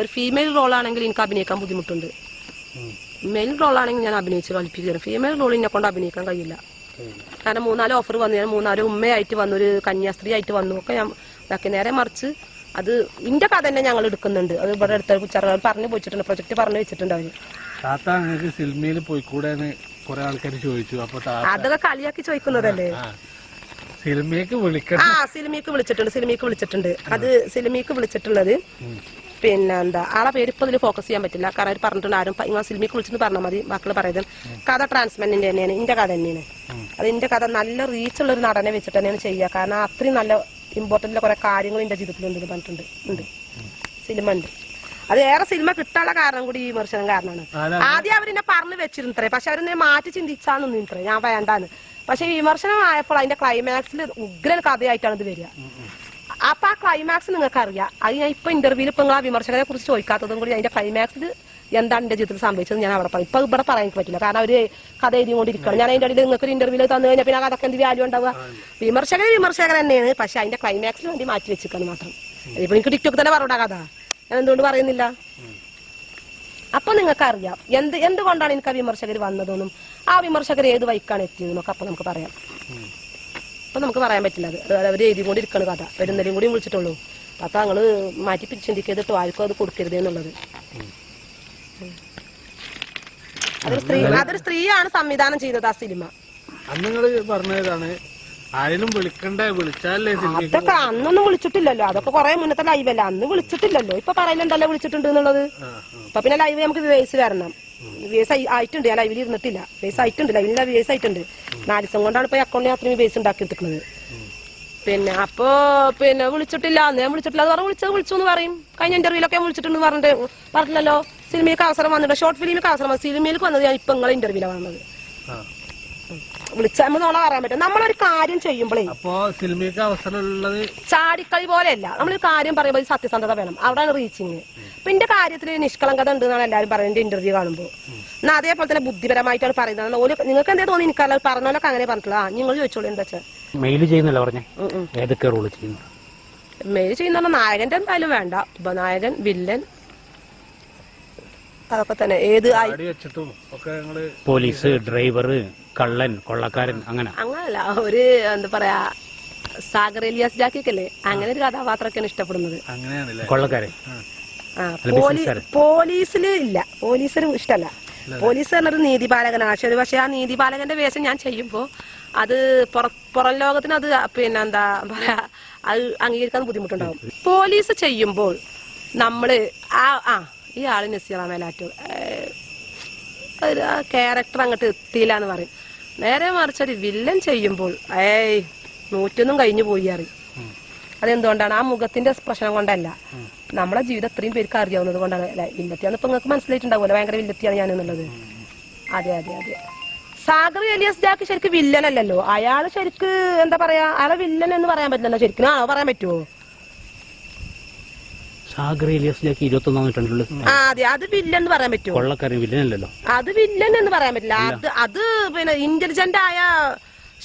ഒരു ഫീമെയിൽ റോളാണെങ്കിൽ എനിക്ക് അഭിനയിക്കാൻ ബുദ്ധിമുട്ടുണ്ട്. മെയിൽ റോളാണെങ്കിൽ ഞാൻ അഭിനയിച്ച് കളിപ്പിക്കുന്നത് ഫീമെയിൽ റോൾ എന്നെ കൊണ്ട് അഭിനയിക്കാൻ കഴിയില്ല. കാരണം മൂന്നാൽ ഓഫർ വന്നു. ഞാൻ മൂന്നാൽ ഉമ്മയായിട്ട് വന്നു. ഒരു കന്യാസ്ത്രീ ആയിട്ട് വന്നു. ഒക്കെ ഞാൻ ഇതാക്കി നേരെ മറിച്ച് അത് ഇന്റെ കഥ തന്നെ ഞങ്ങൾ എടുക്കുന്നുണ്ട്. അത് ഇവിടെ അടുത്ത കുച്ചറ പറഞ്ഞു പോയിട്ടുണ്ട് പ്രൊജക്ട് പറഞ്ഞു വെച്ചിട്ടുണ്ട് അവർ. താത്ത നിങ്ങൾക്ക് സിനിമയിൽ പോയിക്കൂടെ എന്ന് കുറെ ആൾക്കാർ ചോദിച്ചു. അപ്പൊ അതൊക്കെ കളിയാക്കി ചോദിക്കുന്നതല്ലേ? സിനിമയ്ക്ക് വിളിക്കണം ആ സിനിമയ്ക്ക് വിളിച്ചിട്ടുണ്ട്. സിനിമയ്ക്ക് വിളിച്ചിട്ടുണ്ട്. അത് സിനിമയ്ക്ക് വിളിച്ചിട്ടുള്ളത് പിന്നെ എന്താ ആളെ പേര് ഇപ്പൊ ഇതിൽ ഫോക്കസ് ചെയ്യാൻ പറ്റില്ല. കാരണം അവർ പറഞ്ഞിട്ടുണ്ട് ആരും ഇങ്ങനെ നിങ്ങൾ സിനിമയ്ക്ക് വിളിച്ചിട്ട് പറഞ്ഞാൽ മതി മക്കൾ പറയുന്നത്. കഥ ട്രാൻസ്മെന്റിന്റെ തന്നെയാണ്. ഇന്റെ കഥ തന്നെയാണ്. അത് ഇന്റെ കഥ നല്ല റീച്ച് ഉള്ള ഒരു നടനെ വെച്ചിട്ട് തന്നെയാണ് ചെയ്യുക. കാരണം അത്രയും നല്ല ഇമ്പോർട്ടന്റ് കുറെ കാര്യങ്ങൾ എന്റെ ജീവിതത്തിൽ ഉണ്ട് പറഞ്ഞിട്ടുണ്ട്. ഉണ്ട്. സിനിമ ഉണ്ട്. അത് ഏറെ സിനിമ കിട്ടാനുള്ള കാരണം കൂടി ഈ വിമർശനം കാരണമാണ്. ആദ്യം അവരെന്നെ പറഞ്ഞു വെച്ചിരുന്നത്രേ. പക്ഷെ അവരെന്നെ മാറ്റി ചിന്തിച്ചാണ് നിന്നത്രേ. ഞാൻ വേണ്ടാന്ന്. പക്ഷെ വിമർശനം ആയപ്പോൾ അതിന്റെ ക്ലൈമാക്സിൽ ഉഗ്രൻ കഥയായിട്ടാണ് ഇത് വരിക. അപ്പൊ ആ ക്ലൈമാക്സ് നിങ്ങൾക്ക് അറിയാം. അത് ഞാൻ ഇപ്പൊ ഇന്റർവ്യൂവിൽ ഇപ്പൊ നിങ്ങൾ ആ വിമർശകരെ കുറിച്ച് ചോദിക്കാത്തതും കൂടി അതിന്റെ ക്ലൈമാക്സിൽ എന്താണ് എന്റെ ജീവിതത്തിൽ സംഭവിച്ചത് ഞാൻ അവിടെ പറയും. ഇപ്പൊ ഇവിടെ പറയാൻ പറ്റില്ല. കാരണം അവർ കഥ എഴുതിക്കൊണ്ടിരിക്കണം ഞാൻ അതിന്റെ ഇടയിൽ നിങ്ങൾക്ക് ഒരു ഇന്റർവ്യൂ തന്നു കഴിഞ്ഞാൽ പിന്നെ അതൊക്കെ എന്ത് വാല്യൂ ഉണ്ടാവുക? വിമർശകർ വിമർശകർ തന്നെയാണ്. പക്ഷെ അതിന്റെ ക്ലൈമാക്സിന് വേണ്ടി മാറ്റി വെച്ചിരിക്കണം മാത്രം. ഇപ്പൊ എനിക്ക് ടിക്ടോക്ക് തന്നെ പറഞ്ഞ കഥ. ഞാൻ എന്തുകൊണ്ട് പറയുന്നില്ല? അപ്പൊ നിങ്ങൾക്ക് അറിയാം. എന്ത് എന്തുകൊണ്ടാണ് എനിക്ക് ആ വിമർശകർ വന്നതെന്നും ആ വിമർശകർ ഏത് വൈക്കാണ് എത്തിയതെന്നൊക്കെ അപ്പൊ നമുക്ക് പറയാം. അപ്പൊ നമുക്ക് പറയാൻ പറ്റില്ല. അത് അവർ അവർ എഴുതിക്കൊണ്ടിരിക്കണ കഥ. വരുന്നതിനും കൂടി വിളിച്ചിട്ടുള്ളൂ. അപ്പൊ ഞങ്ങൾ മാറ്റി ചിന്തിക്കരുതിട്ടോ ആർക്കും അത് കൊടുക്കരുത് എന്നുള്ളത്. അതൊരു സ്ത്രീ അതൊരു സ്ത്രീയാണ് സംവിധാനം ചെയ്തത് ആ സിനിമ. അന്ന് പറഞ്ഞതാണ് ആരെങ്കിലും വിളിക്കണ്ടേ വിളിച്ചാലേ അതൊക്കെ അന്നൊന്നും വിളിച്ചിട്ടില്ലല്ലോ. അതൊക്കെ കൊറേ മുന്നത്തെ ലൈവല്ല അന്ന് വിളിച്ചിട്ടില്ലല്ലോ. ഇപ്പൊ പറയുന്നുണ്ടല്ലോ വിളിച്ചിട്ടുണ്ട് എന്നുള്ളത്. അപ്പൊ പിന്നെ ലൈവ് നമുക്ക് വേസ് വരണം. വേസ് ആയിട്ടുണ്ട് ഞാൻ ലൈവിൽ ഇരുന്നിട്ടില്ല. വേസ് ആയിട്ടുണ്ട് ലൈവിൽ വേസ് ആയിട്ടുണ്ട്. നാല് ദിവസം കൊണ്ടാണ് ഇപ്പൊ അക്കൗണ്ടിൽ അത്രയും വേസ് ഉണ്ടാക്കി എടുക്കുന്നത് പിന്നെ അപ്പോ പിന്നെ വിളിച്ചിട്ടില്ല. ഞാൻ വിളിച്ചിട്ടില്ല. അത് പറഞ്ഞു വിളിച്ചത് വിളിച്ചു എന്ന് പറയും. കഴിഞ്ഞ ഇന്റർവ്യൂലൊക്കെ വിളിച്ചിട്ടുണ്ട് പറഞ്ഞിട്ട്. പറഞ്ഞില്ലല്ലോ സിനിമയ്ക്ക് അവസരം വന്നിട്ട് ഷോർട്ട് ഫിലിമിക്ക് അവസരം സിനിമയിലേക്ക് വന്നത് ഞാൻ ഇപ്പൊ നിങ്ങളെ ഇന്റർവ്യൂലാണ് വന്നത്. വിളിച്ചാൽ നമ്മൾ നോളെ പറയാൻ പറ്റും. നമ്മളൊരു കാര്യം ചെയ്യുമ്പോഴേ അപ്പോ സിനിമയ്ക്ക് അവസരമുള്ളത് ചാടിക്കളി പോലെയല്ല. നമ്മളൊരു കാര്യം പറയുമ്പോൾ സത്യസന്ധത വേണം. അവിടെയാണ് റീച്ചിങ് അപ്പൊ എന്റെ കാര്യത്തിൽ നിഷ്കളങ്കത ഉണ്ട് എന്നാണ് എല്ലാവരും പറയുന്നത് ഇന്റർവ്യൂ കാണുമ്പോൾ എന്നാ അതേപോലെ തന്നെ ബുദ്ധിപരമായിട്ടാണ് പറയുന്നത്. ഓൽ നിങ്ങൾക്ക് എന്താ തോന്നി എനിക്കല്ല പറഞ്ഞോലൊക്കെ അങ്ങനെ പറഞ്ഞിട്ടുള്ള ആ നിങ്ങൾ ചോദിച്ചോളൂ എന്താ വെച്ചാൽ മെയിൽ ചെയ്യുന്നല്ല പറഞ്ഞേ? ഏതൊക്കെ റോൾ ചെയ്യുന്നു മെയിൽ ചെയ്യുന്ന നായകന്റെ എന്തായാലും വേണ്ട. ഉപനായകൻ വില്ലൻ അതൊക്കെ തന്നെ. ഏത് പോലീസ് ഡ്രൈവർ കള്ളൻ കൊള്ളക്കാരൻ അങ്ങനെ. അങ്ങനല്ല. ഒരു എന്താ പറയാ സാഗർ എലിയാസ് ജാക്കിക്കല്ലേ? അങ്ങനെ ഒരു കഥാപാത്രമൊക്കെയാണ് ഇഷ്ടപ്പെടുന്നത്. അങ്ങനെയാണല്ലേ? കൊള്ളക്കാരൻ. ആ, പോലീ പോലീസിൽ ഇല്ല. പോലീസിന് ഇഷ്ടമല്ല പോലീസ് പറഞ്ഞൊരു നീതിപാലകനാണ്. പക്ഷെ പക്ഷെ ആ നീതിപാലകന്റെ വേഷം ഞാൻ ചെയ്യുമ്പോ അത് പുറ- പുറം ലോകത്തിന് അത് പിന്നെ എന്താ പറയാ അത് അംഗീകരിക്കാൻ ബുദ്ധിമുട്ടുണ്ടാവും. പോലീസ് ചെയ്യുമ്പോൾ നമ്മൾ ആ ആ ഈ ആൾ നസീറ മേലാറ്റൂർ. ഒരു ആ ക്യാരക്ടർ അങ്ങോട്ട് എത്തിയില്ല എന്ന് പറയും. നേരെ മറിച്ച് ഒരു വില്ലൻ ചെയ്യുമ്പോൾ ഏയ് നൂറ്റൊന്നും കഴിഞ്ഞു പോയി അറിയും അതെന്തുകൊണ്ടാണ്? ആ മുഖത്തിന്റെ പ്രശ്നം കൊണ്ടല്ല. നമ്മളെ ജീവിതം അത്രയും പേർക്ക് അറിയാവുന്നത് കൊണ്ടാണ്. അല്ലെ വില്ലത്തിയാണ് ഇപ്പൊ നിങ്ങൾക്ക് മനസ്സിലായിട്ടുണ്ടാവുമല്ലോ ഭയങ്കര വില്ലത്തിയാണ് ഞാൻ എന്നുള്ളത് അതെ അതെ അതെ. സാഗർ എലിയസ് ജാക്ക് ശരിക്കും വില്ലനല്ലല്ലോ അയാൾ ശരിക്ക് എന്താ പറയാ അയാളെ വില്ലൻ എന്ന് പറയാൻ പറ്റില്ലല്ലോ ശരിക്കും. ആ പറയാൻ പറ്റുമോ ജാക്കി ഇരുപത്തൊന്നാം നൂറ്റാണ്ടിലുള്ള ആ അതെ. അത് വില്ലൻ എന്ന് പറയാൻ പറ്റുമോ? കൊള്ളക്കാരൻ വില്ലനല്ലല്ലോ അത് വില്ലൻ എന്ന് പറയാൻ പറ്റില്ല. അത് അത് പിന്നെ ഇന്റലിജന്റ് ആയ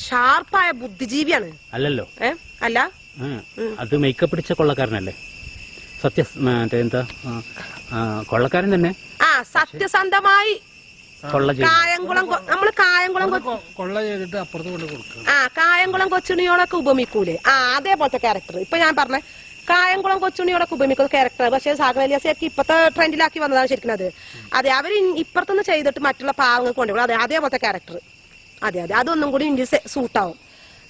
ഷാർപ്പായ ബുദ്ധിജീവിയാണ്. അല്ലല്ലോ. ഏ? അല്ല? ആ, അത് മേക്കപ്പ് പിടിച്ച കൊള്ളക്കാരനല്ലേ? സത്യ മറ്റേ എന്താ? ആ, ആ, കൊള്ളക്കാരൻ തന്നെ. ആ സത്യസന്ധമായി കൊള്ള ചെയ്യും കായംകുളം കൊ- നമ്മൾ കായംകുളം കൊ- കൊള്ള ചെയ്തിട്ട് അപ്പുറത്ത് കൊണ്ട് കൊടുക്കുക. ആ കായംകുളം കൊച്ചുണിയോളൊക്കെ ഉപമിക്കൂലേ. ആ അതേപോലത്തെ ക്യാരക്ടർ ഇപ്പൊ ഞാൻ പറഞ്ഞ കായംകുളം കൊച്ചുണിയോടൊക്കെ ഉപമിക്കുന്ന ക്യാരക്ടർ പക്ഷെ സാഗരലിയാസിയൊക്കെ ഇപ്പത്തെ ട്രെൻഡിലാക്കി വന്നതാണ് ശരിക്കും അത്. അതെ അവർ ഇപ്പുറത്തുനിന്ന് ചെയ്തിട്ട് മറ്റുള്ള പാവങ്ങൾക്ക് കൊണ്ടുപോകും. അതെ അതേപോലത്തെ ക്യാരക്ടർ അതെ അതെ. അതൊന്നും കൂടി ഇന്ത്യ സൂട്ടാവും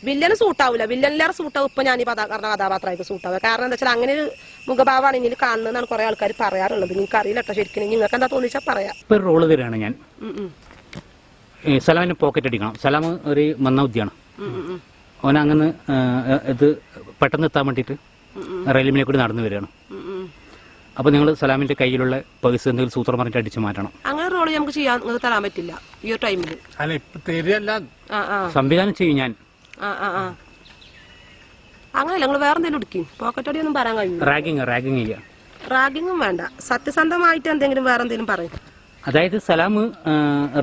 വില്ലന് സൂട്ടാവില്ല വില്ലനിലേറെ സൂട്ടാവും ഇപ്പൊ ഞാൻ ഈ പറഞ്ഞ കഥാപാത്രമായിട്ട് സൂട്ടാവുക കാരണം എന്താ വെച്ചാൽ അങ്ങനെ ഒരു മുഖഭാവമാണ് ഇനി കാണുന്നതെന്നാണ് കുറെ ആൾക്കാർ പറയാറുള്ളത്. നിങ്ങൾക്ക് അറിയില്ല കേട്ടോ ശരിക്കും. നിങ്ങൾക്ക് എന്താ തോന്നിച്ചാൽ പറയാം. ഇപ്പൊ റോൾ തരാണ് ഞാൻ. സലാമിന് പോക്കറ്റ് അടിക്കണം. സലാം ഒരു മന്ന ബുദ്ധിയാണ്. ഓൻ അങ്ങനെ ഇത് പെട്ടെന്ന് എത്താൻ വേണ്ടിയിട്ട് റെയിൽമിനെ കൂടി നടന്നു വരികയാണ്. അപ്പോൾ നിങ്ങൾ സലാമിന്റെ കയ്യിലുള്ള പേഴ്സ് എന്തെങ്കിലും സൂത്രം പറഞ്ഞിട്ട് അടിച്ചു മാറ്റണം. അങ്ങനെ റോൾ നമുക്ക് ചെയ്യാൻ നിങ്ങൾക്ക് തരാൻ പറ്റില്ല ഈ ഒരു ടൈമിൽ അല്ല ഇപ്പൊ സംവിധാനം ചെയ്യും ഞാൻ. അങ്ങനെയല്ല നിങ്ങൾ വേറെ എന്തെങ്കിലും എടുക്കും. പോക്കറ്റ് അടിയൊന്നും പറയാൻ കഴിയും റാഗിങ് റാഗിങ് ചെയ്യാം. റാഗിങ്ങും വേണ്ട. സത്യസന്ധമായിട്ട് എന്തെങ്കിലും വേറെ എന്തെങ്കിലും പറയും. അതായത് സലാം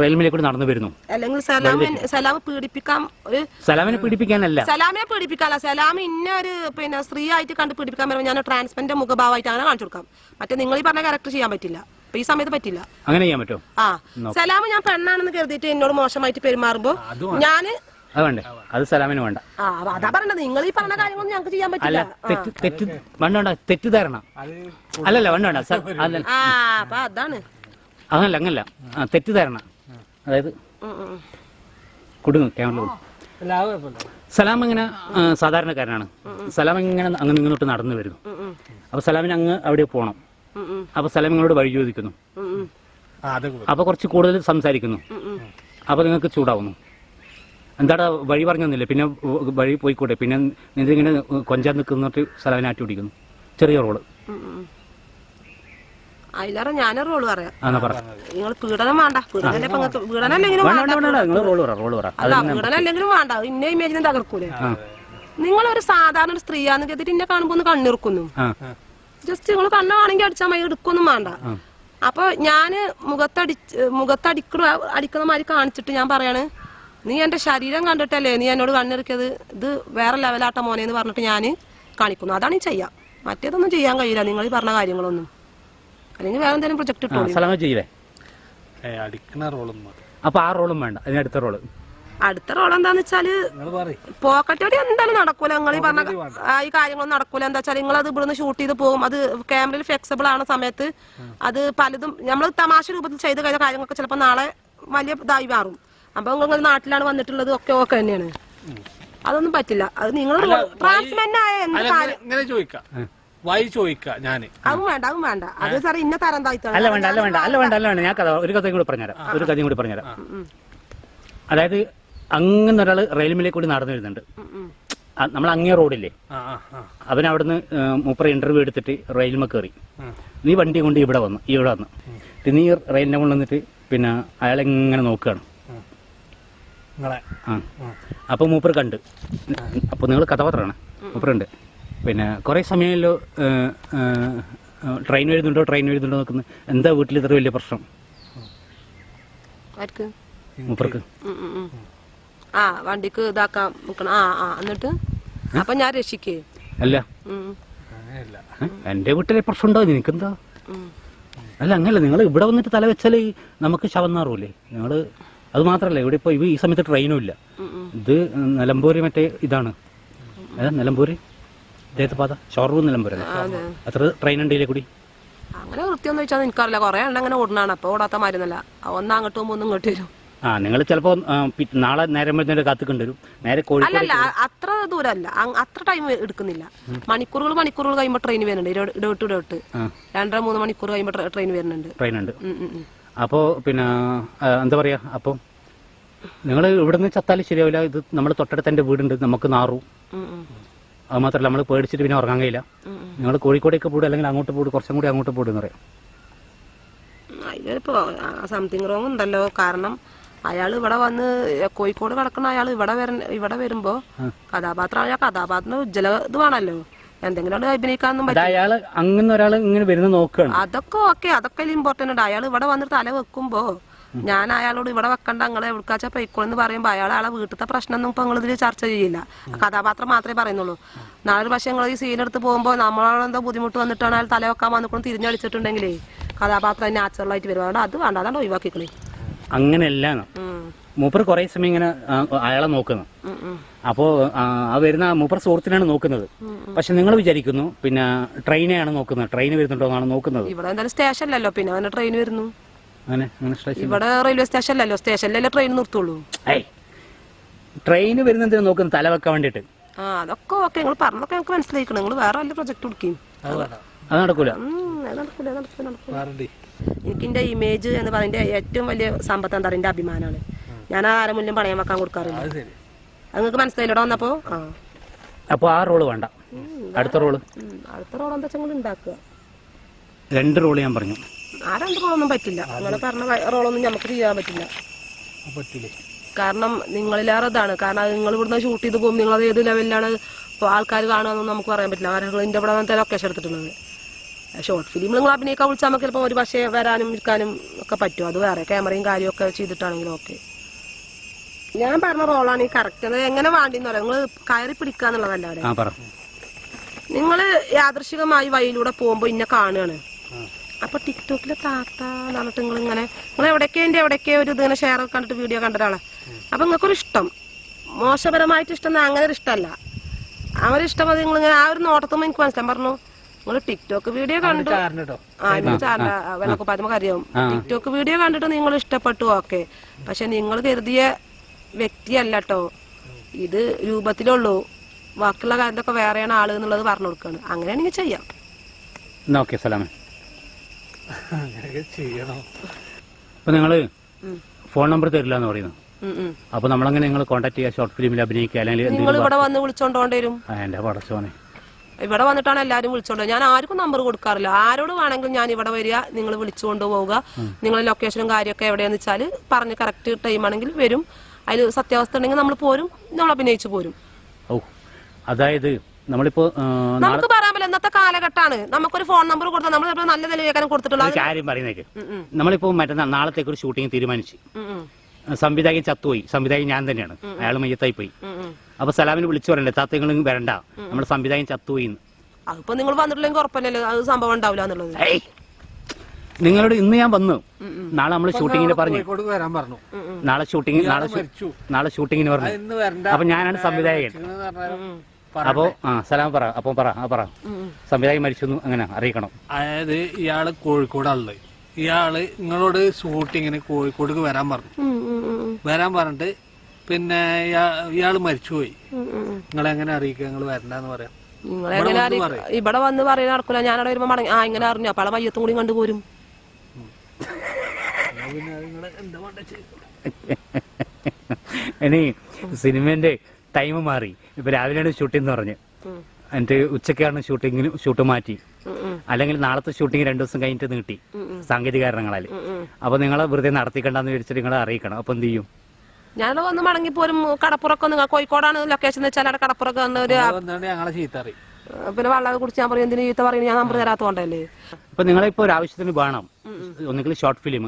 റെയിൽമിലേക്ക് കൂടി നടന്നു വരുന്നു. അല്ലെങ്കിൽ സലാം സലാം പീഡിപ്പിക്കാൻ ഒരു സലാമിനെ പീഡിപ്പിക്കാനല്ല. സലാമിനെ പീഡിപ്പിക്കാല്ല സലാം ഇന്ന ഒരു പിന്നെ സ്ത്രീ ആയിട്ട് കണ്ട് പീഡിപ്പിക്കാൻ പറയുമ്പോൾ ഞാൻ ട്രാൻസ്പെന്റ് മുഖഭാവമായിട്ട് അങ്ങനെ കാണിച്ചു കൊടുക്കാം. മറ്റേ നിങ്ങൾ ഈ പറഞ്ഞ കറക്റ്റ് ചെയ്യാൻ പറ്റില്ല. ഈ സമയത്ത് പറ്റില്ല. അങ്ങനെ ചെയ്യാൻ പറ്റുമോ? ആ. സലാം ഞാൻ പെണ്ണാണെന്ന് കരുതിയിട്ട് എന്നോട് മോശമായിട്ട് പെരുമാറുമ്പോ ഞാൻ അത് വേണ്ടേ? അത് സലാമിന് വേണ്ട. ആ അതാ പറഞ്ഞത് നിങ്ങൾ ഈ പറഞ്ഞ കാര്യങ്ങളൊന്നും ഞങ്ങൾക്ക് ചെയ്യാൻ അല്ല പറ്റില്ല തെറ്റ് തെറ്റ് വേണ്ട തെറ്റിദ്ധാരണ. അല്ലല്ല വേണ്ട അതാണ്. അങ്ങനല്ല അങ്ങനല്ല. ആ, തെറ്റിദ്ധാരണ. അതായത് കൊടുങ്ങ്. ക്യാമറ സലാം ഇങ്ങനെ സാധാരണക്കാരനാണ്. സലാം ഇങ്ങനെ അങ്ങ് ഇങ്ങോട്ട് നടന്നു വരുന്നു. അപ്പോൾ സലാമിന് അങ്ങ് അവിടെ പോകണം ഉം, ഉം, അപ്പൊ സലാം നിങ്ങളോട് വഴി ചോദിക്കുന്നു. ഉം, ഉം, ആ അത് കുഴപ്പം. അപ്പൊ കുറച്ച് കൂടുതൽ സംസാരിക്കുന്നു. ഉം, ഉം. അപ്പൊ നിങ്ങൾക്ക് ചൂടാവുന്നു. എന്താടാ വഴി പറഞ്ഞൊന്നുമില്ല പിന്നെ വഴി പോയിക്കോട്ടെ പിന്നെ നിന്നിങ്ങനെ കൊഞ്ചാൻ നിൽക്കുന്നിട്ട് സലാമിനെ ആട്ടി പിടിക്കുന്നു. ചെറിയ റോൾ. അതിലേറെ ഞാനൊരു റോൾ പറയാം. നിങ്ങൾ പീഡനം വേണ്ട. പീഡനം പീഡനം അല്ലെങ്കിലും പീഡനം അല്ലെങ്കിലും വേണ്ട. ഇന്ന ഇമേജിനെ തകർക്കൂലേ. നിങ്ങളൊരു സാധാരണ ഒരു സ്ത്രീയാന്ന് കരുതിട്ട് ഇന്നെ കാണുമ്പോ ഒന്ന് കണ്ണിറുക്കുന്നു. ജസ്റ്റ് നിങ്ങൾ കണ്ണാണെങ്കിൽ അടിച്ചാൽ മതി എടുക്കൊന്നും വേണ്ട. അപ്പൊ ഞാൻ മുഖത്തടി മുഖത്തടിക്കണ അടിക്കുന്ന മാതിരി കാണിച്ചിട്ട് ഞാൻ പറയാണ് നീ എന്റെ ശരീരം കണ്ടിട്ടല്ലേ? നീ എന്നോട് കണ്ണിറക്കിയത്? ഇത് വേറെ ലെവലാട്ട മോനെ എന്ന് പറഞ്ഞിട്ട് ഞാൻ കാണിക്കുന്നു. അതാണ് ഈ ചെയ്യാം. മറ്റേതൊന്നും ചെയ്യാൻ കഴിയില്ല. നിങ്ങൾ ഈ പറഞ്ഞ കാര്യങ്ങളൊന്നും. അല്ലെങ്കിൽ വേറെ എന്തെങ്കിലും പ്രൊജക്ട് ആ ഇട്ടോളി സലാമ ചെയ്യില്ലേ ഏ അടിക്കണ റോളൊന്നും മതി അപ്പൊ ആ റോളും വേണ്ട. അതിനടുത്ത റോൾ അടുത്ത റോൾ എന്താന്ന് വെച്ചാൽ നിങ്ങൾ പറയും. പോക്കറ്റടി എന്തായാലും നടക്കൂല. നിങ്ങൾ ഈ പറഞ്ഞ ആ, ഈ കാര്യങ്ങളൊന്നും നടക്കൂല. എന്താ വെച്ചാൽ നിങ്ങൾ അത് ഇവിടുന്ന് ഷൂട്ട് ചെയ്ത് പോകും. അത് ക്യാമറയിൽ ഫ്ലെക്സിബിൾ ആണ് സമയത്ത് അത് പലതും നമ്മൾ തമാശ രൂപത്തിൽ ചെയ്ത് കഴിഞ്ഞ കാര്യങ്ങളൊക്കെ ചിലപ്പോൾ നാളെ വലിയ ഇതായി മാറും. അപ്പൊ നിങ്ങൾ നാട്ടിലാണ് വന്നിട്ടുള്ളത് ഒക്കെ ഓക്കെ തന്നെയാണ്. അതൊന്നും പറ്റില്ല. അത് നിങ്ങൾ ട്രാൻസ്മെന്റ് ആയ എന്ത് കാര്യം ഇങ്ങനെ ചോദിക്കാം. വൈ ചോദിക്കുക ഞാൻ അതും വേണ്ട അതും വേണ്ട. അത് സാർ ഇന്ന തരം താഴ്ത്താണ് അല്ല വേണ്ട അല്ല വേണ്ട അല്ല വേണ്ട അല്ല വേണ്ട. ഞാൻ കഥ ഒരു കഥയും കൂടി പറഞ്ഞുതരാം. ഒരു കഥയും കൂടി പറഞ്ഞുതരാം. അതായത് അങ്ങനെ ഒരാൾ റെയിൽമിലേക്ക് കൂടി നടന്നു വരുന്നുണ്ട്. നമ്മൾ അങ്ങേ റോഡില്ലേ? ആ ആ ആ. അവൻ അവിടുന്ന് മൂപ്പർ ഇന്റർവ്യൂ എടുത്തിട്ട് റെയിൽമ കയറി. നീ വണ്ടി കൊണ്ട് ഇവിടെ വന്നു ഇവിടെ വന്നു. നീ റെയിലിനെ കൊണ്ട് വന്നിട്ട് പിന്നെ അയാളെ ഇങ്ങനെ നോക്കുകയാണ് അപ്പൊ ആ. മൂപ്പർ കണ്ട്. അപ്പൊ നിങ്ങൾ കഥാപാത്രമാണ്. മൂപ്പറുണ്ട് പിന്നെ കുറേ സമയമല്ലോ ട്രെയിൻ വരുന്നുണ്ടോ ട്രെയിൻ വരുന്നുണ്ടോ നോക്കുന്നത് എന്താ വീട്ടിൽ ഇത്ര വലിയ പ്രശ്നം? ആർക്ക്? മൂപ്പർക്ക്. ആ വണ്ടിക്ക് ഇതാക്കാൻ നോക്കണം. ആ ആ എന്നിട്ട്? അപ്പൊ ഞാൻ രക്ഷിക്കേ? അല്ല. എന്റെ വീട്ടിലെ പ്രശ്നം ഉണ്ടോ നിനക്കെന്താ. അല്ല അങ്ങനല്ല നിങ്ങൾ ഇവിടെ വന്നിട്ട് തല വെച്ചാൽ നമുക്ക് ശവം നാറൂലേ? നിങ്ങൾ അത് മാത്രല്ല ഇവിടെ ഇപ്പോൾ ഈ സമയത്ത് ട്രെയിനും ഇല്ല. ഇത് നിലമ്പൂര് മറ്റേ ഇതാണ്. ഏതാ നിലമ്പൂര് ദേഹത്ത് ഷോറൂം നിലം അതെ. അത്ര ട്രെയിൻ ഉണ്ട് ഇതിലെ കൂടി അങ്ങനെ വൃത്തിയൊന്നും വെച്ചാൽ എനിക്കറിയില്ല. കുറേ എണ്ണം അങ്ങനെ ഓടണാണ് അപ്പൊ ഓടാത്ത മരുന്നല്ല ഒന്ന് അങ്ങോട്ട് പോകുമ്പോ ഒന്ന് ഇങ്ങോട്ട് വരും. ആ നിങ്ങൾ ചിലപ്പോൾ നാളെ നേരം വരുന്നതിന്റെ കാത്തുകൊണ്ട് വരും. നേരെ കോഴിക്കോട് അല്ലല്ല അത്ര ദൂരമല്ല അത്ര ടൈം എടുക്കുന്നില്ല. മണിക്കൂറുകൾ മണിക്കൂറുകൾ കഴിയുമ്പോൾ ട്രെയിൻ വരുന്നുണ്ട്. ഇട- ഇടവിട്ട് ഇടവിട്ട്. രണ്ടര മൂന്ന് മണിക്കൂർ കഴിയുമ്പോൾ ട്രെയിൻ വരുന്നുണ്ട്. ട്രെയിൻ ഉണ്ട്. അപ്പോൾ പിന്നെ എന്താ പറയാ? അപ്പോൾ നിങ്ങൾ ഇവിടുന്ന് ചത്താലും ശരിയാവില്ല. ഇത് നമ്മൾ തൊട്ടടുത്ത് എന്റെ വീടുണ്ട്. നമുക്ക് നാറും. അത് മാത്രമല്ല നമ്മൾ പേടിച്ചിട്ട് പിന്നെ ഉറങ്ങാൻ കഴിയില്ല. നിങ്ങൾ കോഴിക്കോടേക്ക് പോടും അല്ലെങ്കിൽ അങ്ങോട്ട് പോടും കുറച്ചും കൂടി അങ്ങോട്ട് പോടും പറയാം. അതിലിപ്പോ സംതിങ് റോങ് ഉണ്ടല്ലോ. കാരണം അയാൾ ഇവിടെ വന്ന് കോഴിക്കോട് കിടക്കുന്ന അയാൾ ഇവിടെ വര ഇവിടെ വരുമ്പോ കഥാപാത്രം അയാൾ കഥാപാത്രം ഉജ്ജ്വല ഇത് വേണല്ലോ എന്തെങ്കിലും അഭിനയിക്കാനൊന്നും അയാൾ അങ്ങനെ ഒരാൾ ഇങ്ങനെ വരുന്ന നോക്കുകയാണ് അതൊക്കെ ഓക്കെ അതൊക്കെ ഇമ്പോർട്ടന്റ് ഉണ്ട്. അയാൾ ഇവിടെ വന്നിട്ട് തല വെക്കുമ്പോ ഞാൻ അയാളോട് ഇവിടെ വെക്കണ്ട നിങ്ങളെ എവിടുക്കാച്ചാ പൊയ്ക്കോളെന്ന് പറയുമ്പോ അയാൾ അയാളെ വീട്ടിലത്തെ പ്രശ്നമൊന്നും ഇപ്പൊ നിങ്ങളിതിൽ ചർച്ച ചെയ്യില്ല. കഥാപാത്രം മാത്രമേ പറയുന്നുള്ളൂ. നാളെ പക്ഷേ നിങ്ങൾ ഈ സീനെടുത്ത് പോകുമ്പോൾ നമ്മളെന്തോ ബുദ്ധിമുട്ട് വന്നിട്ടാണ് അയാൾ തല വെക്കാൻ വന്നിക്കൊണ്ട് തിരിഞ്ഞടിച്ചിട്ടുണ്ടെങ്കിലേ കഥാപാത്രം നാച്ചുറൽ ആയിട്ട് വരും. അതുകൊണ്ട് അത് വേണ്ട അതാണ് ഒഴിവാക്കിക്കളി അങ്ങനെയല്ല. മൂപ്പർ കുറേ സമയം ഇങ്ങനെ അയാളെ നോക്കുന്നു. അപ്പോ ആ വരുന്ന മൂപ്പർ സുഹൃത്തിനാണ് നോക്കുന്നത്. പക്ഷെ നിങ്ങൾ വിചാരിക്കുന്നു പിന്നെ ട്രെയിനെയാണ് നോക്കുന്നത്. ട്രെയിൻ വരുന്നുണ്ടോ എന്നാണ് നോക്കുന്നത്. ഇവിടെ എന്തായാലും സ്റ്റേഷനിലല്ലോ പിന്നെ ട്രെയിൻ വരുന്നു. അങ്ങനെ റെയിൽവേ സ്റ്റേഷൻ ഇവിടെ റെയിൽവേ സ്റ്റേഷനിലല്ലോ സ്റ്റേഷനിലല്ലേ ട്രെയിൻ നിർത്തുള്ളൂ. ട്രെയിൻ വരുന്നതിന് നോക്കുന്നു തല വെക്കാൻ വേണ്ടിട്ട് ആ അതൊക്കെ ഓക്കെ നിങ്ങൾ പറഞ്ഞൊക്കെ ഞങ്ങൾക്ക് മനസ്സിലായിക്കണം. നിങ്ങൾ വേറെ വല്ല പ്രൊജക്ട് കൊടുക്കും? അത് നടക്കൂല. എനിക്ക് എന്റെ ഇമേജ് എന്ന് പറയുന്നത് ഏറ്റവും വലിയ സമ്പത്ത് എന്താ പറയുക? അഭിമാനമാണ്. ഞാൻ ആരെ മുന്നിലും പണയം വെക്കാൻ കൊടുക്കാറില്ല. അത് ശരി. അത് നിങ്ങൾക്ക് മനസ്സിലായില്ലടോ വന്നപ്പോ? ആ. അപ്പോൾ ആ റോൾ വേണ്ട. അടുത്ത റോൾ അടുത്ത റോൾ എന്താ വെച്ചാൽ ഉണ്ടാക്കുക. രണ്ട് റോൾ ഞാൻ പറഞ്ഞു. ആ രണ്ട് റോളൊന്നും പറ്റില്ല. നിങ്ങൾ പറഞ്ഞ റോളൊന്നും നമുക്ക് ചെയ്യാൻ പറ്റില്ല. കാരണം നിങ്ങളിലേറെ ഇതാണ്. കാരണം അത് നിങ്ങൾ ഇവിടുന്ന് ഷൂട്ട് ചെയ്ത് പോകുമ്പോൾ നിങ്ങൾ ഏത് ലെവലിലാണ് ആൾക്കാർ കാണുകയെന്നൊന്നും നമുക്ക് പറയാൻ പറ്റില്ല. കാരണം നിങ്ങൾ ഇന്റെ ഇവിടെ വന്നിട്ട് ലൊക്കേഷൻ എടുത്തിട്ടുള്ളത്. ഷോർട്ട് ഫിലിം നിങ്ങൾ അഭിനയിക്കാൻ വിളിച്ചാൽ നമുക്ക് ചിലപ്പോൾ ഒരു പക്ഷേ വരാനും ഇരിക്കാനും ഒക്കെ പറ്റും. അത് വേറെ ക്യാമറയും കാര്യമൊക്കെ ചെയ്തിട്ടാണെങ്കിലും ഓക്കെ ഞാൻ പറഞ്ഞ റോളാണ് ഈ കറക്റ്റ് എങ്ങനെ വേണ്ടിന്ന് പറയാം. നിങ്ങൾ കയറി പിടിക്കാന്നുള്ളതല്ല നിങ്ങൾ യാദൃശികമായി വഴിയിലൂടെ പോകുമ്പോൾ ഇന്നെ കാണുകയാണ് അപ്പൊ ടിക്ടോക്കിലെ താത്ത എന്ന് പറഞ്ഞിട്ട് നിങ്ങൾ ഇങ്ങനെ നിങ്ങൾ എവിടേക്കോ എന്റെ എവിടേക്കോ ഒരു ഇതിങ്ങനെ ഷെയർ കണ്ടിട്ട് വീഡിയോ കണ്ട ഒരാളെ. അപ്പൊ നിങ്ങൾക്കൊരു ഇഷ്ടം. മോശപരമായിട്ട് ഇഷ്ടം അങ്ങനെ ഒരു ഇഷ്ടമല്ല. അവരിഷ്ടം അത് നിങ്ങൾ ഇങ്ങനെ ആ ഒരു നോട്ടത്തുമ്പോൾ എനിക്ക് മനസ്സിലാൻ പറഞ്ഞു നിങ്ങൾ ടിക്ടോക്ക് വീഡിയോ കണ്ടു. ആ ചാറിന്റെ വെള്ളക്കുപ്പായ്മ അറിയാം. ടിക്ടോക്ക് വീഡിയോ കണ്ടിട്ട് നിങ്ങൾ ഇഷ്ടപ്പെട്ടു ഓക്കെ. പക്ഷെ നിങ്ങൾ കരുതിയ വ്യക്തിയല്ല കേട്ടോ ഇത് രൂപത്തിലുള്ളൂ. ബാക്കിയുള്ള കാര്യത്തൊക്കെ വേറെയാണ് ആൾ എന്നുള്ളത് പറഞ്ഞു കൊടുക്കുകയാണ് അങ്ങനെയാണെങ്കിൽ ചെയ്യാം. ഓക്കെ സലാമേ അങ്ങനെയൊക്കെ ചെയ്യണോ. അപ്പൊ നിങ്ങൾ ഫോൺ നമ്പർ തരില്ല എന്ന് പറയുന്നു. അപ്പൊ നമ്മളങ്ങനെ നിങ്ങൾ കോൺടാക്ട് ചെയ്യുക ഷോർട്ട് ഫിലിമിൽ അഭിനയിക്കുക അല്ലെങ്കിൽ നിങ്ങൾ ഇവിടെ വന്ന് എന്റെ പടച്ചോനെ. ഇവിടെ വന്നിട്ടാണ് എല്ലാരും വിളിച്ചോണ്ട് ഞാൻ ആർക്കും നമ്പർ കൊടുക്കാറില്ല. ആരോട് വേണമെങ്കിലും ഞാൻ ഇവിടെ വരിക നിങ്ങൾ വിളിച്ചുകൊണ്ട് പോവുക. നിങ്ങളെ ലൊക്കേഷനും കാര്യമൊക്കെ എവിടെയാന്ന് വെച്ചാൽ പറഞ്ഞ് കറക്റ്റ് ടൈം ആണെങ്കിൽ വരും. അതിൽ സത്യാവസ്ഥ ഉണ്ടെങ്കിൽ നമ്മൾ പോരും നമ്മൾ അഭിനയിച്ചു പോരും. ഓ അതായത് നമ്മളിപ്പോ നമുക്ക് പറയാൻ പറ്റില്ല ഇന്നത്തെ കാലഘട്ടമാണ്. നമുക്കൊരു ഫോൺ നമ്പർ കൊടുത്താൽ നമ്മൾ ചിലപ്പോൾ നല്ല നിലയിലേക്കാണ് കൊടുത്തിട്ടുള്ളത്. ഒരു കാര്യം പറയുന്നേക്ക്. നമ്മളിപ്പോ മറ്റന്നാൾ നാളത്തേക്ക് ഒരു ഷൂട്ടിംഗ് തീരുമാനിച്ചു. സംവിധായകൻ ചത്തുപോയി. സംവിധായകൻ ഞാൻ തന്നെയാണ്. അയാൾ മയ്യത്തായി പോയി. അപ്പൊ സലാമിന് വിളിച്ചു പറയണ്ടേ? താത്തങ്ങളും വരണ്ട. നമ്മുടെ സംവിധായകൻ ചത്തുപോയി എന്ന് അതിപ്പോ നിങ്ങൾ വന്നിട്ടില്ലെങ്കിൽ അത് സംഭവം ഉണ്ടാവില്ല എന്നുള്ളത്. ഏയ്! നിങ്ങളോട് ഇന്ന് ഞാൻ വന്നു. നാളെ നമ്മൾ ഷൂട്ടിങ്ങിന് പറഞ്ഞു. കോഴിക്കോട് വരാൻ പറഞ്ഞു. നാളെ ഷൂട്ടിംഗ് നാളെ ഷൂ- മരിച്ചു. നാളെ ഷൂട്ടിങ്ങിന് അത് പറഞ്ഞു. ഇന്ന് വരണ്ട. അപ്പൊ ഞാനാണ് സംവിധായകൻ. എന്ന് പറഞ്ഞാൽ ഉം. അപ്പോ ആ സലാം പറ അപ്പൊ പറ ആ പറ. സംവിധായകൻ മരിച്ചു എന്ന് അങ്ങനെ അറിയിക്കണം. അതായത് ഇയാൾ കോഴിക്കോടാണുള്ളത് ഇയാൾ നിങ്ങളോട് ഷൂട്ടിങ്ങിന് കോഴിക്കോടേക്ക് വരാൻ പറഞ്ഞു. വരാൻ പറഞ്ഞിട്ട് പിന്നെ ഇയാൾ മരിച്ചുപോയി. നിങ്ങളെങ്ങനെ അറിയിക്കുക നിങ്ങൾ വരണ്ടെന്ന് പറയാം. ഇവിടെ വന്ന് പറയാൻ നടക്കൂല. ഞാൻ അവിടെ വരുമ്പോ മടങ്ങി ആ ഇങ്ങനെ അറിഞ്ഞു. അപ്പൊ വയ്യത്തും മയ്യത്തും കൂടി കണ്ടുപോരും ഇനി സിനിമന്റെ ടൈം മാറി ഇപ്പൊ രാവിലെയാണ് ഷൂട്ടിംഗ് എന്ന് പറഞ്ഞ്. എന്നിട്ട് ഉച്ചക്കാണ് ഷൂട്ടിങ്ങിന് ഷൂട്ട് മാറ്റി. അല്ലെങ്കിൽ നാളത്തെ ഷൂട്ടിംഗ് രണ്ടു ദിവസം കഴിഞ്ഞിട്ട് നീട്ടി. സാങ്കേതിക കാരണങ്ങളാൽ. അപ്പൊ നിങ്ങളെ വെറുതെ നടത്തിക്കണ്ടെന്ന് വിചാരിച്ചിട്ട് നിങ്ങളെ അറിയിക്കണം അപ്പൊ എന്ത് ചെയ്യും ഞാൻ വന്ന് മടങ്ങി പോരും കടപ്പുറക്കൊന്നും നിങ്ങൾ കോഴിക്കോടാണ് ലൊക്കേഷൻ വെച്ചാൽ അവിടെ കടപ്പുറൊക്കെ വന്ന് ഒരു ഞങ്ങളെ ചീത്ത അറിയും പിന്നെ വെള്ളം കുടിച്ച് ഞാൻ പറയും എന്തിനു ജീവിതം പറയുന്നത് ഞാൻ നമ്പർ തരാത്തോണ്ടല്ലേ ഇപ്പൊ നിങ്ങളിപ്പോ ഒരു ആവശ്യത്തിന് വേണം. ഒന്നുകിൽ ഷോർട്ട് ഫിലിം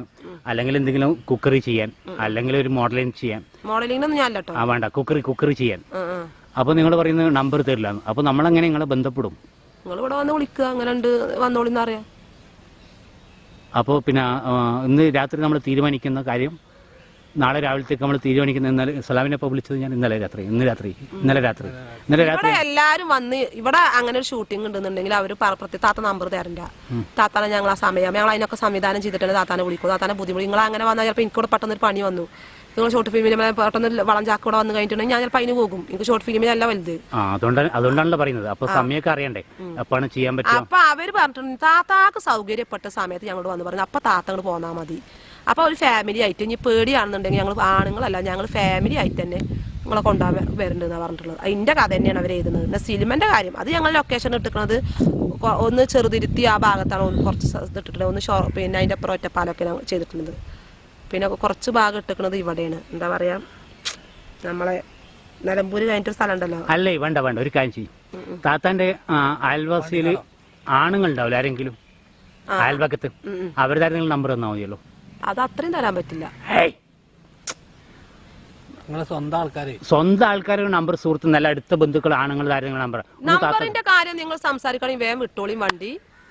അല്ലെങ്കിൽ എന്തെങ്കിലും കുക്കറി ചെയ്യാൻ അല്ലെങ്കിൽ ഒരു മോഡലിംഗ് ചെയ്യാൻ. മോഡലിങ്ങിനൊന്നും ഞാൻ കേട്ടോ ആ വേണ്ട. കുക്കറി കുക്കറി ചെയ്യാൻ. അപ്പൊ നിങ്ങൾ പറയുന്ന നമ്പർ തരില്ല അപ്പൊ നമ്മളെങ്ങനെ നിങ്ങളെ ബന്ധപ്പെടും? നിങ്ങൾ ഇവിടെ വന്ന് വിളിക്കുക അങ്ങനെ ഉണ്ട് വന്നോളിന്ന് അറിയാം അപ്പോൾ പിന്നെ ഇന്ന് രാത്രി നമ്മൾ തീരുമാനിക്കുന്ന കാര്യം നാളെ രാവിലത്തേക്ക് നമ്മൾ തീരുമാനിക്കുന്ന ഇന്നലെ സലാമിനെ ഇപ്പൊ വിളിച്ചത് ഞാൻ ഇന്നലെ രാത്രി ഇന്ന് രാത്രി ഇന്നലെ രാത്രി. ഇന്നലെ രാത്രി ഇവിടെ എല്ലാരും വന്ന് ഇവിടെ അങ്ങനെ ഒരു ഷൂട്ടിംഗ് ഉണ്ടെന്നുണ്ടെങ്കിൽ അവർ പറ- പ്രത്യേക താത്ത നമ്പർ തരണ്ട. താത്താനെ ഞങ്ങൾ ആ സമയം ഞങ്ങൾ അതിനൊക്കെ സംവിധാനം ചെയ്തിട്ടുണ്ട് താത്താനെ വിളിക്കും താത്താനെ ബുദ്ധിമുട്ട്. നിങ്ങൾ അങ്ങനെ വന്നാൽ ചിലപ്പോൾ എനിക്കൂടെ പെട്ടെന്ന് ഒരു പണി വന്നു. നിങ്ങൾ ഷോർട്ട് ഫിലിമിനെ പെട്ടെന്ന് ഒരു വളം ചാക്ക് ഇവിടെ വന്ന് കഴിഞ്ഞിട്ടുണ്ടെങ്കിൽ ഞാൻ ചിലപ്പോൾ അതിന് പോകും. എനിക്ക് ഷോർട്ട് ഫിലിമിനല്ല വലുത്. ആ അതുകൊണ്ടാണ് അതുകൊണ്ടാണല്ലോ പറയുന്നത്. അപ്പൊ സമയമൊക്കെ അറിയണ്ടേ? അപ്പാണ് ചെയ്യാൻ പറ്റുക. അപ്പൊ അവർ പറഞ്ഞിട്ടുണ്ട് താത്താക്ക് സൗകര്യപ്പെട്ട സമയത്ത് ഞങ്ങളോട് വന്ന് പറഞ്ഞു അപ്പൊ താത്ത അങ്ങോട്ട് പോന്നാ മതി. അപ്പൊ ഒരു ഫാമിലി ആയിട്ട് ഇനി പേടിയാണെന്നുണ്ടെങ്കിൽ ഞങ്ങൾ ആണുങ്ങളല്ല ഞങ്ങൾ ഫാമിലി ആയിട്ട് തന്നെ നിങ്ങളെ കൊണ്ടുപോകാൻ വരുന്നുണ്ടെന്നാ പറഞ്ഞിട്ടുള്ളത്. അതിന്റെ കഥ തന്നെയാണ് അവർ എഴുതുന്നത്. പിന്നെ സിനിമന്റെ കാര്യം. അത് ഞങ്ങൾ ലൊക്കേഷൻ ഇട്ടിക്കുന്നത് ഒന്ന് ചെറുതിരുത്തി ആ ഭാഗത്താണ് ഒന്ന് കുറച്ച് ഇട്ടിട്ടുള്ളത് ഒന്ന് ഷോ പിന്നെ അതിന്റെ അപ്പുറം ഒറ്റപ്പാലൊക്കെ ഞങ്ങൾ ചെയ്തിട്ടുള്ളത്. പിന്നെ കുറച്ച് ഭാഗം ഇട്ടിക്കുന്നത് ഇവിടെയാണ്. എന്താ പറയാ? നമ്മളെ നിലമ്പൂര് കഴിഞ്ഞിട്ടൊരു സ്ഥലം ഉണ്ടല്ലോ അല്ലേ വേണ്ട വേണ്ട. ഒരു കാര്യം ചെയ്യും. താത്താന്റെ അയൽവാസിയിൽ ആണുങ്ങൾ ഉണ്ടാവില്ല ആരെങ്കിലും? അയൽവക്കത്ത്. അവരുടെ നമ്പർ തന്നാൽ മതിയല്ലോ. അത് അത്രയും തരാൻ പറ്റില്ല. സ്വന്തം ആൾക്കാരെ. സ്വന്തം ആൾക്കാരുടെ നമ്പർ സുഹൃത്ത് നല്ല അടുത്ത ബന്ധുക്കൾ ആണുങ്ങൾ ആരെങ്കിലും നമ്പർ നമ്പറിന്റെ കാര്യം നിങ്ങൾ സംസാരിക്കണം വേഗം വിട്ടോളിയും വണ്ടി.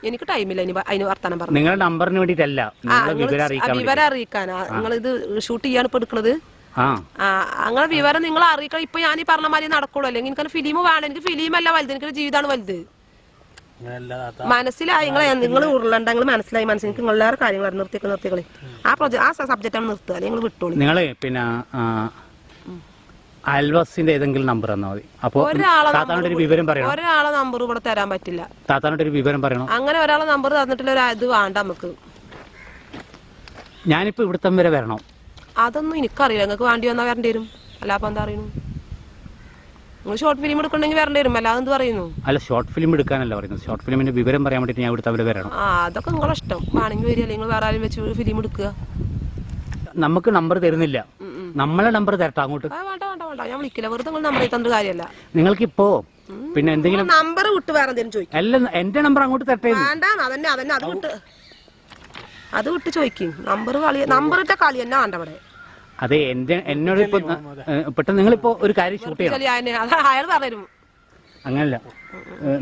എനിക്ക് ടൈമില്ല ഇനി അതിന് വർത്താനം പറഞ്ഞു. നിങ്ങളുടെ നമ്പറിന് വേണ്ടിട്ടല്ല വിവരം അറിയിക്കാനാ നിങ്ങൾ ഇത് ഷൂട്ട് ചെയ്യാണ് ഇപ്പൊ ആ. അങ്ങനെ വിവരം നിങ്ങൾ അറിയിക്കണം. ഇപ്പൊ ഞാൻ ഈ പറഞ്ഞ മാതിരി നടക്കുള്ളൂ. അല്ലെങ്കിൽ എനിക്ക് ഫിലിം വേണം. എനിക്ക് ഫിലിം അല്ല വലുത്. എനിക്ക് ജീവിതമാണ് വലുത്. മനസ്സിലായി നിങ്ങൾ നിങ്ങൾ ഉരുളണ്ട നിങ്ങൾ മനസ്സിലായി. മനസ്സിൽ നിങ്ങൾ നിങ്ങളേറെ കാര്യങ്ങൾ നിർത്തിയൊക്കെ നിർത്തിക്കളി ആ പ്രൊജക്ട് ആ സബ്ജക്റ്റ് ആണ് നിർത്തുക. അല്ലെങ്കിൽ നിങ്ങൾ വിട്ടോളി. നിങ്ങൾ പിന്നെ അയൽവാസിന്റെ ഏതെങ്കിലും നമ്പർ തന്നാൽ മതി. അപ്പോ ഒരാളെ താത്താനോട് ഒരു വിവരം പറയണം? ഒരാളെ നമ്പർ ഇവിടെ തരാൻ പറ്റില്ല. താത്താനോട് ഒരു വിവരം പറയണം? അങ്ങനെ ഒരാളെ നമ്പർ തന്നിട്ടുള്ള ഒരു ഇത് വേണ്ട നമുക്ക്. ഞാനിപ്പോ ഇവിടുത്തെ വരെ വരണം. അതൊന്നും എനിക്കറിയില്ല. നിങ്ങൾക്ക് വേണ്ടി വന്നാ വരേണ്ടി വരും. അല്ലാപ്പം എന്താ പറയുന്നു നിങ്ങൾ ഷോർട്ട് ഫിലിം എടുക്കണമെങ്കിൽ വരേണ്ടി വരും. അല്ലാതെ എന്ത് പറയുന്നു? അല്ല ഷോർട്ട് ഫിലിം എടുക്കാനല്ല പറയുന്നത്. ഷോർട്ട് ഫിലിമിന്റെ വിവരം പറയാൻ വേണ്ടിയിട്ട് ഞാൻ ഇവിടുത്തെ അവരെ വരണം. ആ അതൊക്കെ നിങ്ങളെ ഇഷ്ടം. വേണമെങ്കിൽ വരിക. അല്ലെങ്കിൽ വേറെ ആരും വെച്ച് ഫിലിം എടുക്കുക. നമുക്ക് നമ്പർ തരുന്നില്ല. നമ്മളെ നമ്പർ തരട്ടെ അങ്ങോട്ട്? ആ വേണ്ട വേണ്ട വേണ്ട. ഞാൻ വിളിക്കില്ല. വെറുതെ നിങ്ങൾ നമ്പർ തന്നിട്ട് കാര്യമല്ല. നിങ്ങൾക്കിപ്പോ പിന്നെ എന്തെങ്കിലും നമ്പർ വിട്ട് വേറെ എന്തെങ്കിലും ചോദിക്കും. എല്ലാം എന്റെ നമ്പർ അങ്ങോട്ട് തട്ടേ വേണ്ട അതന്നെ അതന്നെ. അത് വിട്ട്. അത് വിട്ട് ചോദിക്കും. നമ്പർ കളി നമ്പർ ഇട്ട കളി തന്നെ വേണ്ട അവിടെ അതെ എന്റെ എന്നോട് ഇപ്പൊ പെട്ടെന്ന് നിങ്ങളിപ്പോ ഒരു കാര്യം ഷൂട്ട് ചെയ്യണം. അയാൾ പറഞ്ഞു അങ്ങനല്ല.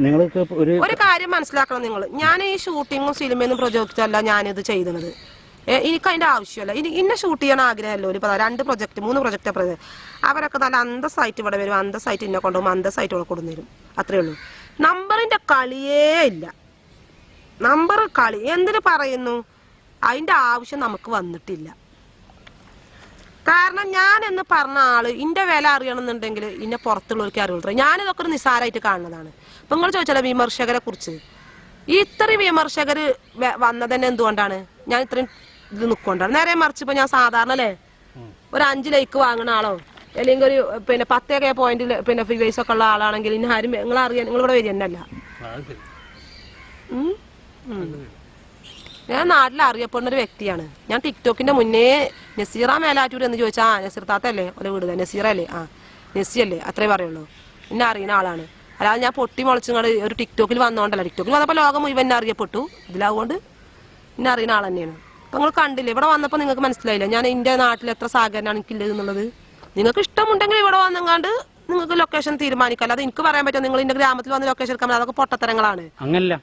നിങ്ങൾക്ക് ഒരു ഒരു കാര്യം മനസ്സിലാക്കണം നിങ്ങൾ ഞാൻ ഈ ഷൂട്ടിങ്ങും സിനിമയൊന്നും പ്രചോദിച്ചല്ല ഞാനിത് ചെയ്തത് എനിക്ക് അതിന്റെ ആവശ്യമല്ല ഇനി ഇന്നെ ഷൂട്ട് ചെയ്യാൻ ആഗ്രഹമല്ലോ ഒരു രണ്ട് പ്രൊജക്ട് മൂന്ന് പ്രൊജക്റ്റ് പ്രൊജക്ട് അവരൊക്കെ നല്ല അന്തസ്സായിട്ട് ഇവിടെ വരും. അന്തസ്സായിട്ട് ഇന്നെ കൊണ്ടുപോകും അന്തസ്സായിട്ട് ഇവിടെ കൊണ്ടുവരും അത്രേ ഉള്ളൂ. നമ്പറിന്റെ കളിയേ ഇല്ല. നമ്പർ കളി എന്തിനു പറയുന്നു? അതിന്റെ ആവശ്യം നമുക്ക് വന്നിട്ടില്ല. കാരണം ഞാൻ എന്ന് പറഞ്ഞ ആൾ ഇന്റെ വില അറിയണമെന്നുണ്ടെങ്കിൽ ഇന്നെ പുറത്തുള്ളവർക്ക് അറിയുള്ളൂ ഞാനിതൊക്കെ ഒരു നിസ്സാരമായിട്ട് കാണുന്നതാണ്. അപ്പൊ നിങ്ങൾ ചോദിച്ചാലോ വിമർശകരെ കുറിച്ച്? ഈ ഇത്രയും വിമർശകർ വന്നത് തന്നെ എന്തുകൊണ്ടാണ്? ഞാൻ ഇത്രയും ഇത് നിൽക്കൊണ്ടാണ് നേരെ മറിച്ച് ഇപ്പൊ ഞാൻ സാധാരണ അല്ലേ? ഒരു അഞ്ച് ലൈക്ക് വാങ്ങുന്ന ആളോ? അല്ലെങ്കിൽ ഒരു പിന്നെ പത്തേക്കെ പോയിന്റിൽ പിന്നെ ഫിവേഴ്സ് ഒക്കെ ഉള്ള ആളാണെങ്കിൽ ഇനി ആരും നിങ്ങൾ അറിയാൻ നിങ്ങൾ ഇവിടെ വരിക ഞാൻ നാട്ടിൽ അറിയപ്പെടുന്ന ഒരു വ്യക്തിയാണ്. ഞാൻ ടിക്ടോക്കിന്റെ മുന്നേ നസീറ മേലാറ്റൂർ എന്ന് ചോദിച്ചാ ആ നസീർ താത്തല്ലേ ഒരു വീട് നസീറ അല്ലേ ആ നസി അല്ലേ അത്രേ പറയുള്ളൂ. എന്നെ അറിയുന്ന ആളാണ്. അല്ലാതെ ഞാൻ പൊട്ടി മുളച്ചുകൊണ്ട് ഒരു ടിക്ടോക്കിൽ വന്നോണ്ടല്ല. ടിക്ടോക്കിൽ വന്നപ്പോൾ ലോകം മുഴുവൻ എന്നെ അറിയപ്പെട്ടു. ഇതിലാവുകൊണ്ട് എന്നെ അറിയുന്ന ആൾ തന്നെയാണ്. അപ്പൊ നിങ്ങൾ കണ്ടില്ല? ഇവിടെ വന്നപ്പോൾ നിങ്ങൾക്ക് മനസ്സിലായില്ല? ഞാൻ എന്റെ നാട്ടിൽ എത്ര സഹകരണമാണ് എനിക്കില്ലത് എന്നുള്ളത്. നിങ്ങൾക്ക് ഇഷ്ടമുണ്ടെങ്കിൽ ഇവിടെ വന്നെങ്ങാണ്ട് നിങ്ങൾക്ക് ലൊക്കേഷൻ തീരുമാനിക്കാം അല്ലാതെ എനിക്ക് പറയാൻ പറ്റും നിങ്ങൾ എന്റെ ഗ്രാമത്തിൽ വന്ന് ലൊക്കേഷൻ എടുക്കാൻ അതൊക്കെ പൊട്ടത്തരങ്ങളാണ്. അങ്ങനല്ല.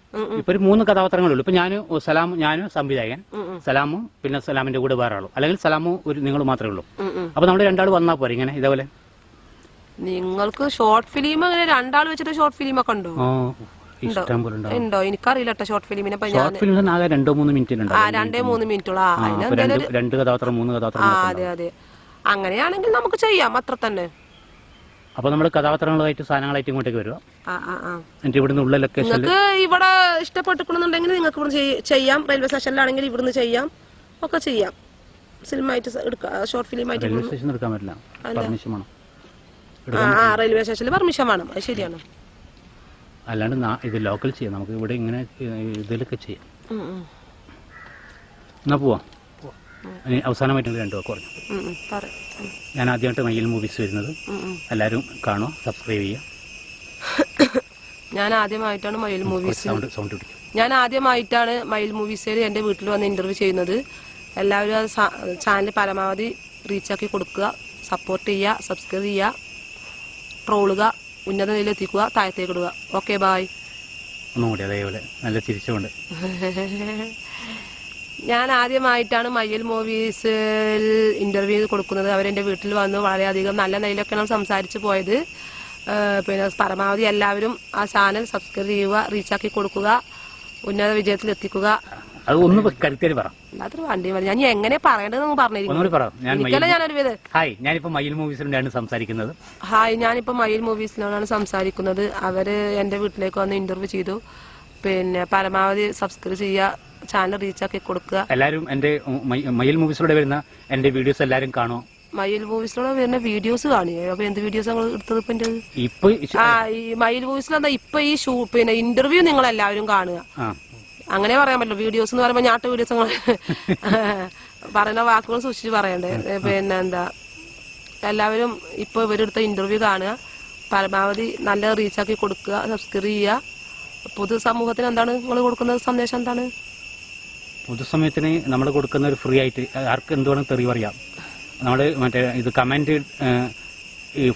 ഇപ്പൊ ഒരു മൂന്ന് കഥാപാത്രങ്ങളുള്ളൂ ഇപ്പൊ ഞാൻ സലാം ഞാനും സംവിധായകൻ. സലാമും പിന്നെ സലാമിന്റെ കൂടെ വേറെ ആളും. അല്ലെങ്കിൽ സലാമും ഒരു നിങ്ങൾ മാത്രമേ ഉള്ളൂ. അപ്പൊ നമ്മൾ രണ്ടാൾ വന്നാ പോരെ ഇങ്ങനെ ഇതേപോലെ? നിങ്ങൾക്ക് ഷോർട്ട് ഫിലിം അങ്ങനെ രണ്ടാൾ വെച്ചിട്ട് ഷോർട്ട് ഫിലിം ഒക്കെ ഉണ്ടോ? ഉണ്ടോ? എനിക്കറിയില്ല കേട്ടോ ഷോർട്ട് ഫിലിമിനെ ഷോർട്ട് ഫിലിം ആകെ രണ്ടോ മൂന്ന് ആ രണ്ടേ മൂന്ന് മിനിറ്റുള്ള രണ്ട് കഥാപാത്രം മൂന്ന് കഥാപാത്രം അതെ അതെ. അങ്ങനെയാണെങ്കിൽ നമുക്ക് ചെയ്യാം. അത്ര തന്നെ. അപ്പൊ നമ്മൾ കഥാപാത്രങ്ങളായിട്ട് സാധനങ്ങളായിട്ട് ഇങ്ങോട്ടേക്ക് വരിക. എന്നിട്ട് ഇവിടുന്ന് ഉള്ള ലൊക്കേഷനിൽ നിങ്ങൾക്ക് ഇവിടെ ഇഷ്ടപ്പെട്ടിട്ടുണ്ടെങ്കിൽ നിങ്ങൾക്ക് ഇവിടെ ചെയ്യാം. റെയിൽവേ സ്റ്റേഷനിലാണെങ്കിൽ ഇവിടുന്ന് ചെയ്യാം. ഒക്കെ ചെയ്യാം. സിനിമ ആയിട്ട് എടുക്കാം ഷോർട്ട് ഫിലിം ആയിട്ട് റെയിൽവേ സ്റ്റേഷൻ എടുക്കാൻ പറ്റില്ല. പെർമിഷൻ വേണം. ആ റെയിൽവേ സ്റ്റേഷനിൽ പെർമിഷൻ വേണം. അത് ശരിയാണ്. അല്ലാണ്ട് ഇത് ലോക്കൽ ചെയ്യാം. നമുക്ക് ഇവിടെ ഇങ്ങനെ ഇതിലൊക്കെ ചെയ്യാം. എന്നാ പോവാം? ഇനി അവസാനമായിട്ട് രണ്ട് വാക്ക് പറഞ്ഞു ഞാൻ ആദ്യമായിട്ട് മയ്യൽ മൂവീസ് വരുന്നത്. എല്ലാവരും കാണുക സബ്സ്ക്രൈബ് ചെയ്യുക. ഞാൻ ആദ്യമായിട്ടാണ് മയിൽ മൂവീസ് ഞാൻ ആദ്യമായിട്ടാണ് മയിൽ മൂവീസിൽ എന്റെ വീട്ടിൽ വന്ന് ഇന്റർവ്യൂ ചെയ്യുന്നത്. എല്ലാവരും അത് ചാനൽ പരമാവധി റീച്ചാക്കി കൊടുക്കുക സപ്പോർട്ട് ചെയ്യുക സബ്സ്ക്രൈബ് ചെയ്യുക ട്രോളുക ഉന്നത നിലയിൽ എത്തിക്കുക താഴത്തേക്ക് ഇടുക. ഓക്കെ ബായ് ഒന്നും കൂടി അതേപോലെ നല്ല ചിരിച്ചുകൊണ്ട്. ഞാൻ ആദ്യമായിട്ടാണ് മയ്യൽ മൂവീസിൽ ഇന്റർവ്യൂ കൊടുക്കുന്നത്. അവരെന്റെ വീട്ടിൽ വന്ന് വളരെയധികം നല്ല നിലയിലൊക്കെയാണ് സംസാരിച്ചു പോയത്. പിന്നെ പരമാവധി എല്ലാവരും ആ ചാനൽ സബ്സ്ക്രൈബ് ചെയ്യുക റീച്ചാക്കി കൊടുക്കുക ഉന്നത വിജയത്തിൽ എത്തിക്കുക. അത് ഒന്ന് പറ. വണ്ടി ഞാൻ എങ്ങനെ പറയേണ്ടതെന്ന് പറഞ്ഞിരിക്കുന്നു ഹായ് ഞാനിപ്പോൾ മയ്യിൽ മൂവീസിലാണ് സംസാരിക്കുന്നത്. ഹായ് ഞാനിപ്പോ മയിൽ മൂവീസിലാണ് സംസാരിക്കുന്നത്. അവർ എന്റെ വീട്ടിലേക്ക് വന്ന് ഇന്റർവ്യൂ ചെയ്തു. പിന്നെ പരമാവധി സബ്സ്ക്രൈബ് ചെയ്യുക. ചാനൽ റീച്ചാക്കി കൊടുക്കുക. എല്ലാവരും എന്റെ മയിൽ മൂവീസിലൂടെ വരുന്ന എന്റെ വീഡിയോസ് എല്ലാവരും കാണോ മയിൽ മൂവീസിലൂടെ വരുന്ന വീഡിയോസ് കാണുകയോ അപ്പൊ എന്ത് വീഡിയോസ് ഞങ്ങൾ എടുത്തത് ഇപ്പൊ എന്റെ ഇപ്പൊ ആ ഈ മയിൽ മൂവീസിലെന്താ ഇപ്പൊ ഈ ഷൂ പിന്നെ ഇന്റർവ്യൂ നിങ്ങൾ എല്ലാവരും കാണുക. അങ്ങനെ പറയാൻ പറ്റില്ല. വീഡിയോസ് എന്ന് പറയുമ്പോൾ ഞാട്ട വീഡിയോസ് പറയുന്ന വാക്കുകൾ സൂക്ഷിച്ച് പറയണ്ടേ. പിന്നെ എന്താ എല്ലാവരും ഇപ്പൊ ഇവരെടുത്ത ഇന്റർവ്യൂ കാണുക. പരമാവധി നല്ല റീച്ചാക്കി കൊടുക്കുക സബ്സ്ക്രൈബ് ചെയ്യുക. പൊതു സമൂഹത്തിന് എന്താണ് നിങ്ങൾ കൊടുക്കുന്ന സന്ദേശം എന്താണ്? പൊതുസമയത്തിന് നമ്മൾ കൊടുക്കുന്ന ഒരു ഫ്രീ ആയിട്ട് ആർക്ക് എന്തുവേണം തെറി പറയാം. നമ്മൾ മറ്റേ ഇത് കമന്റ്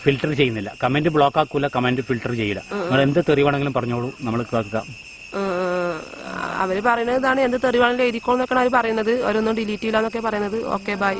ഫിൽട്ടർ ചെയ്യുന്നില്ല. കമന്റ് ബ്ലോക്ക് ആക്കൂല കമന്റ് ഫിൽട്ടർ ചെയ്യില്ല. നമ്മൾ എന്ത് തെറി വേണമെങ്കിലും പറഞ്ഞോളൂ നമ്മൾ കേൾക്കാം. അവർ പറയുന്നതാണ് എന്ത് തെറിവാണെങ്കിലും എഴുതിക്കോളെന്നൊക്കെയാണ് അവർ പറയുന്നത്. അവരൊന്നും ഡിലീറ്റ് ചെയ്യില്ല എന്നൊക്കെ പറയുന്നത്. Okay bye